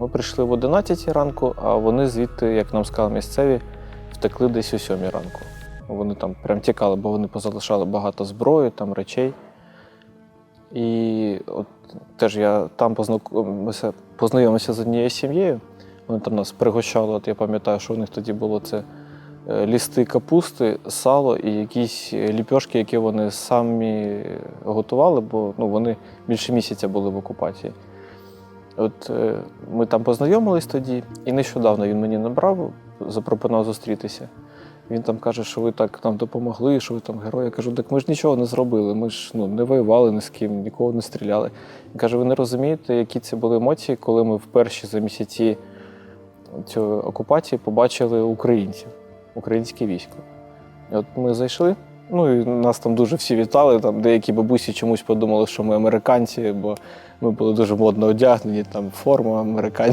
Ми прийшли в 11 ранку, а вони звідти, як нам сказали місцеві, втекли десь о 7 ранку. Вони там прям тікали, бо вони позалишали багато зброї, там речей. І от теж я там познайомився, познайомився з однією сім'єю. Вони там нас пригощали. От я пам'ятаю, що у них тоді було це е, лісти капусти, сало і якісь е, ліпьошки, які вони самі готували, бо ну, вони більше місяця були в окупації. От е, ми там познайомились тоді, і нещодавно він мені набрав, запропонував зустрітися. Він там каже, що ви так нам допомогли, що ви там герої. Я кажу, так ми ж нічого не зробили. Ми ж ну, не воювали ні з ким, нікого не стріляли. Він каже, ви не розумієте, які це були емоції, коли ми в перші за місяці цієї окупації побачили українців, українське військо. От ми зайшли. Ну і нас там дуже всі вітали. Там деякі бабусі чомусь подумали, що ми американці, бо ми були дуже модно одягнені, там форма американська.